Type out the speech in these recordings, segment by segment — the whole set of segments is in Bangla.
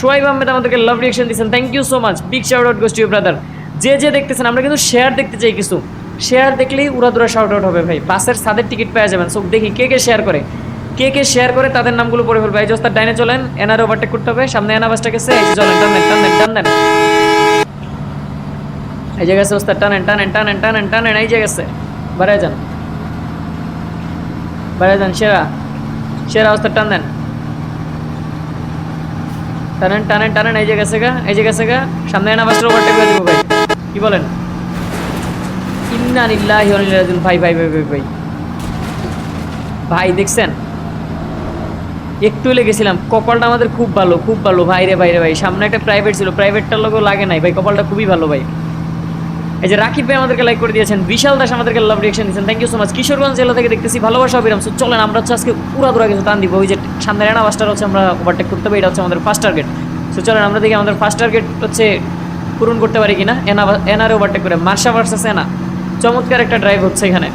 সোয়াইব আহমেদ আমাদেরকে লাভ রিয়েকশন দিচ্ছেন thank you so much big shout out to brother যে যে দেখতেছেন, আমরা কিন্তু শেয়ার দেখতে চাই কিছু। শেয়ার দেখলেই উড়াদুরা শাউট আউট হবে, ভাই। বাসের সাদের টিকিট পেয়ে যাবেন সো দেখি কে কে শেয়ার করে। কে কে শেয়ার করে, তাদের নামগুলো পড়ে ফেলবে। এই ওস্তাদ ডাইনে চলেন, এনার ওভারটেক করতে হবে। সামনে এনা বাসটা গেছে এই চলেন, টান টান টান দেন। এই যে গেছে ওস্তাদ, টানেন টানেন টানেন টানেন টানেন, এই যে গেছে। বাড়ায় যান। বাড়ায় যান, সেরা। সেরা ওস্তাদ, টান দেন। টানেন টানেন টানেন, এই যে গেছে গা, এই যে গেছে গা। সামনে এনা বাসটা ওভারটেক করে দেবো ভাই। কি বলেন? ইন্না নিল্লাহি। ভাই ভাই ভাই ভাই ভাই। ভাই, দেখছেন? একটু লেগেছিলাম কপালটা আমাদের খুব ভালো খুব ভালো। ভাই রে ভাই রে, ভাই, সামনে একটা প্রাইভেট ছিল। প্রাইভেটটার লোকও লাগে নাই। ভাই, কপালটা খুবই ভালো, ভাই। এই যে রাকিব ভাই আমাদেরকে লাইক করে দিয়েছেন, বিশাল দাস আমাদেরকে লাভ রিয়েকশন দিয়েছেন thank you so much Kishoreganj জেলা থেকে দেখতেছি, ভালোবাসা অবিরাম। সো চলেন, আমরা হচ্ছে আজকে পুরা দূরা কিছু টান দিব। ওই যে সামনে রেনা বাসটার হচ্ছে, আমরা ওভারটেক করতে হবে এটা হচ্ছে আমাদের ফার্স্ট টার্গেট সো চলেন, আমরা দেখি আমাদের ফার্স্ট টার্গেট হচ্ছে পূরণ করতে পারি কিনা। এনা এনারে ওভারটেক করে মার্শা ভার্সাস এনা চমৎকার একটা ড্রাইভ হচ্ছে এখানে।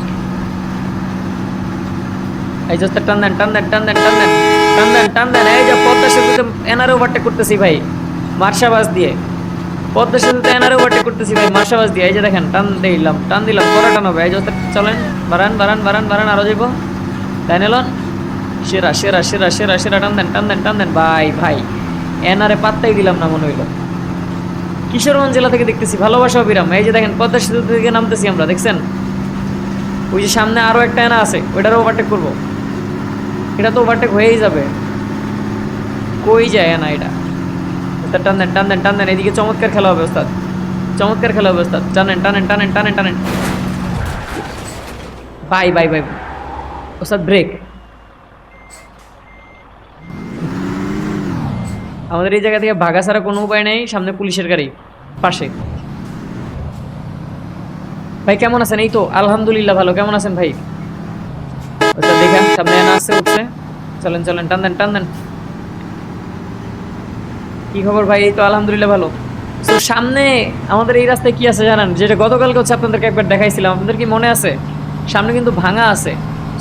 এই যে টান দেন টান দেন টান দেন টান দেন। টান দেন টান দেন। এই যে পদ্মা সেতুতে এনারে ওভারটেক করতেছি ভাই মার্শা বাস দিয়ে। পদ্মা সেতুতে এনারে ওভারটেক করতেছি ভাই মার্শা বাস দিয়ে। এই যে দেখেন, টান দিলাম টান দিলাম করা টান হবে এই চলেন বারান বারান বারান বারান আরও যাইব। তাই নিলন সেরা সেরা সেরা সেরা সেরা, টান দেন টান দেন টান দেন। ভাই ভাই, এনারে পাত্তাই দিলাম না মনে হইল। কিশোরগঞ্জ জেলা থেকে দেখতেছি, ভালোবাসা অবিরাম। এই যে দেখেন, পদ্মা সেতু থেকে নামতেছি আমরা, দেখছেন? ওই যে সামনে আরও একটা এনা আছে, ওইটারও ওভারটেক করব। এটা তো ওভারটেক হয়েই যাবে। কই যায় না এটা? ওস্তাদ টান দেন টান দেন টান দেন, এদিকে চমৎকার খেলা হবে, ওস্তাদ। চমৎকার খেলা হবে, ওস্তাদ। টানেন টানেন টানেন টানেন টানেন বাই বাই বাই ওস্তাদ ব্রেক আমাদের এই জায়গা থেকে ভাগা ছাড়া কোনো উপায় নেই, সামনে পুলিশের গাড়ি, পাশে। ভাই, কেমন আছেন? এই তো, আলহামদুলিল্লাহ ভালো। কেমন আছেন ভাই? ওটা দেখেন সামনে আনা আসছে, উঠছে। চলেন চলেন, টান দেন টান দেন। কি খবর ভাই? এই তো আলহামদুলিল্লাহ ভালো। তো সামনে আমাদের এই রাস্তায় কি আছে জানেন? যেটা গতকালকে হচ্ছে আপনাদেরকে একবার দেখাইছিলাম। আপনাদের কি মনে আছে? সামনে কিন্তু ভাঙা আছে।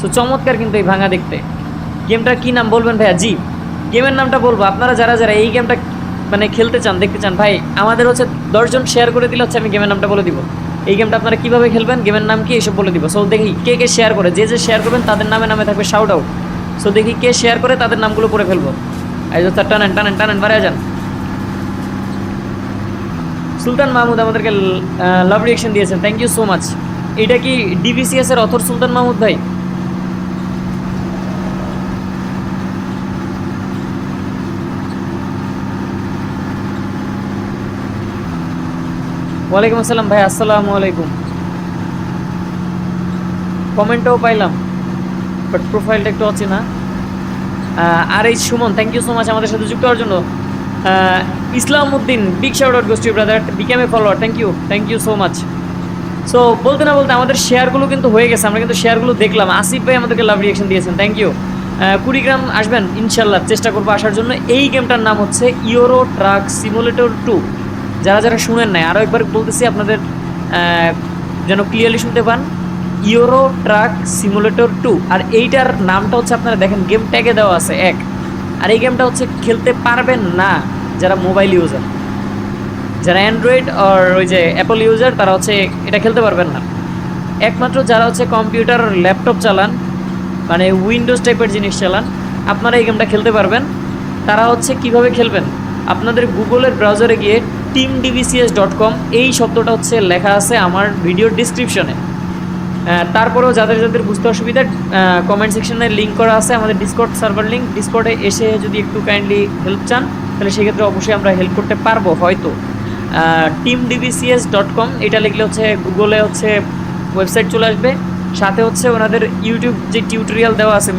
সো চমৎকার কিন্তু এই ভাঙা দেখতে। গেমটার কি নাম বলবেন ভাইয়া? জি। গেমের নামটা বলব। আপনারা যারা যারা এই গেমটা মানে খেলতে চান, দেখতে চান, ভাই, আমাদের হচ্ছে দশজন শেয়ার করে দিলে হচ্ছে আমি গেমের নামটা বলে দিব। এই গেমটা আপনারা কীভাবে খেলবেন? গেমের নাম কি? এইসব বলে দিব। সো দেখি কে কে শেয়ার করে। যে যে শেয়ার করবেন, তাদের নামে নামে থাকবে শাউট আউট সো দেখি কে শেয়ার করে, তাদের নামগুলো করে ফেলব। তার টানেন টানেন টানেন বাড়ে যান। সুলতান মাহমুদ আমাদেরকে লাভ রিয়েকশন দিয়েছেন। থ্যাংক ইউ সো মাচ এটা কি ডিবিসিএস এর অথর সুলতান মাহমুদ ভাই? ওয়ালাইকুম আসসালাম ভাই, আসসালামু আলাইকুম। কমেন্টও পাইলাম বাট প্রোফাইলটা একটু আছে না আর এই Suman thank you so much আমাদের সাথে যুক্ত হওয়ার জন্য। Islam Uddin big shout out গোষ্ঠী brother became a follower thank you thank you so much so বলতে না বলতে আমাদের শেয়ারগুলো কিন্তু হয়ে গেছে। আমরা কিন্তু শেয়ারগুলো দেখলাম। আসিফ ভাই আমাদেরকে লাভ রিয়েকশন দিয়েছেন। থ্যাংক ইউ কুড়িগ্রাম আসবেন, ইনশাল্লাহ। চেষ্টা করব আসার জন্য। এই গেমটার নাম হচ্ছে ইউরো ট্রাক সিমুলেটর টু যারা যারা শুনেন নাই আরও একবার বলতেছি আপনাদের যেন ক্লিয়ারলি শুনতে পান। ইউরো ট্রাক সিমুলেটর টু আর এইটার নামটা হচ্ছে আপনারা দেখেন গেম ট্যাগে দেওয়া আছে, এক। আর এই গেমটা হচ্ছে খেলতে পারবেন না। যারা মোবাইল ইউজার যারা অ্যান্ড্রয়েড আর ওই যে অ্যাপল ইউজার তারা হচ্ছে এটা খেলতে পারবেন না। একমাত্র যারা হচ্ছে কম্পিউটার ল্যাপটপ চালান মানে উইন্ডোজ টাইপের জিনিস চালান, আপনারা এই গেমটা খেলতে পারবেন। তারা হচ্ছে কীভাবে খেলবেন? আপনাদের গুগলের ব্রাউজারে গিয়ে টিম ডিবিসিএস ডট কম এই শব্দটা হচ্ছে লেখা আছে আমার ভিডিওর ডিসক্রিপশনে তারপরেও যাদের যাদের বুঝতে অসুবিধা কমেন্ট সেকশনে লিঙ্ক করা আছে, আমাদের ডিসকর্ড সার্ভার লিঙ্ক ডিসকর্ডে এসে যদি একটু কাইন্ডলি হেল্প চান তাহলে সেক্ষেত্রে অবশ্যই আমরা হেল্প করতে পারব, হয়তো। টিম ডিবিসিএস ডট কম এটা লিখলে হচ্ছে গুগলে হচ্ছে ওয়েবসাইট চলে আসবে। সাথে হচ্ছে ওনাদের ইউটিউব যে টিউটোরিয়াল দেওয়া আছে